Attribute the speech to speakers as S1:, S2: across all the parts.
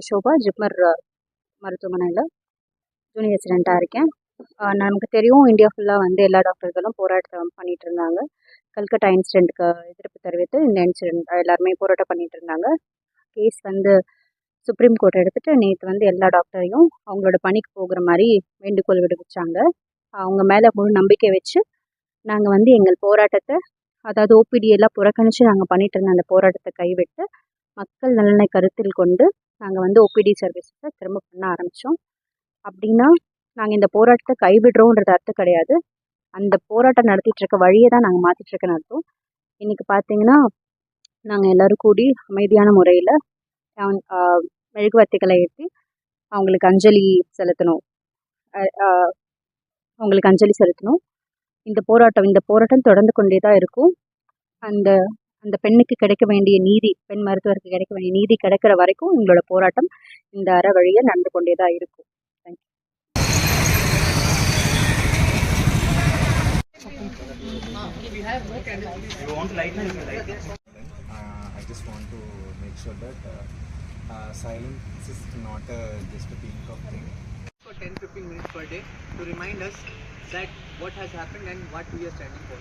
S1: Doctor Shobha JIPMER மருத்துவமனையில் junior ரெசிடெண்ட்டாக இருக்கேன். நமக்கு தெரியும் இந்தியா ஃபுல்லாக வந்து எல்லா டாக்டர்களும் போராட்டம் பண்ணிகிட்டு இருந்தாங்க. கல்கட்டா இன்சிடெண்ட்டுக்கு எதிர்ப்பு தெரிவித்து இந்த இன்சிடெண்ட் எல்லாருமே போராட்டம் பண்ணிகிட்டு இருந்தாங்க. கேஸ் வந்து சுப்ரீம் கோர்ட் எடுத்துகிட்டு நேற்று வந்து எல்லா டாக்டரையும் அவங்களோட பணிக்கு போகிற மாதிரி வேண்டுகோள் விடுவிச்சாங்க. அவங்க மேலே முழு நம்பிக்கை வச்சு நாங்கள் வந்து எங்கள் போராட்டத்தை அதாவது ஓபிடி எல்லாம் புறக்கணித்து நாங்கள் பண்ணிகிட்டு இருந்த அந்த போராட்டத்தை கைவிட்டு மக்கள் நலனை கருத்தில் கொண்டு நாங்கள் வந்து ஓபிடி சர்வீஸை திரும்ப பண்ண ஆரம்பித்தோம் அப்படின்னா நாங்கள் இந்த போராட்டத்தை கைவிடுறோன்றது அர்த்தம் கிடையாது. அந்த போராட்டம் நடத்திட்டு இருக்க வழியை தான் நாங்கள் மாற்றிட்டு இருக்கேன்னு அர்த்தம். இன்றைக்கி பார்த்தீங்கன்னா நாங்கள் எல்லோரும் கூடி அமைதியான முறையில் மெழுகுவர்த்திகளை ஏற்றி அவங்களுக்கு அஞ்சலி செலுத்தணும். அவங்களுக்கு அஞ்சலி செலுத்தணும். இந்த போராட்டம் இந்த போராட்டம் தொடர்ந்து கொண்டே தான் இருக்கும். அந்த அந்த பெண்ணுக்கு கிடைக்க வேண்டிய நீதி பெண் மருத்துவருக்கு கிடைக்க வேண்டிய நீதி கிடைக்கிற வரைக்கும் எங்களோட போராட்டம் இந்த அற வழியில் நடந்து கொண்டே தான் இருக்கும் thank you
S2: Uh, I just want to make sure that uh, uh, silence is not a, just a peacock thing.
S3: for 10 15 minutes per day to remind us that what has happened and what we are standing for.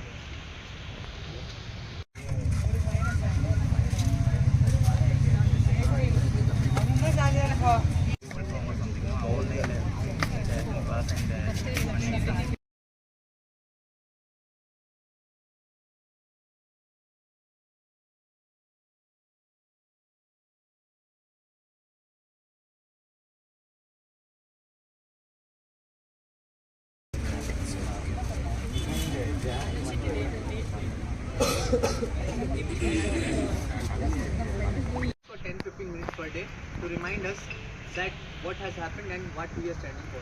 S3: For 10 15 minutes per day to remind us that what has happened and what we are standing for.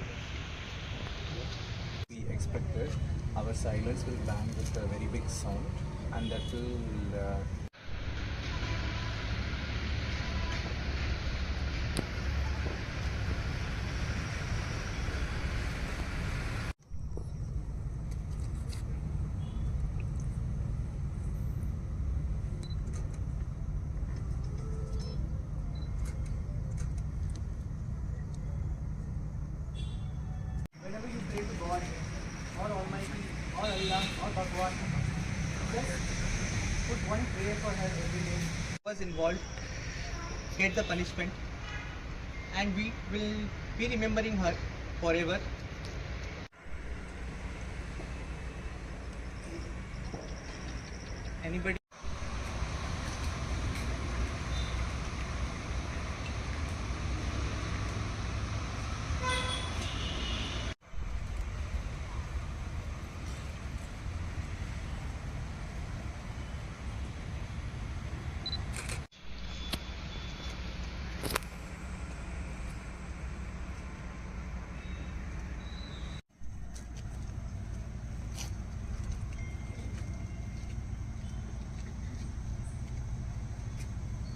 S2: We expected our silence will bang with a very big sound, and that will uh,
S3: put one prayer for her every day. Was involved, get the punishment, and we will be remembering her forever. Anybody?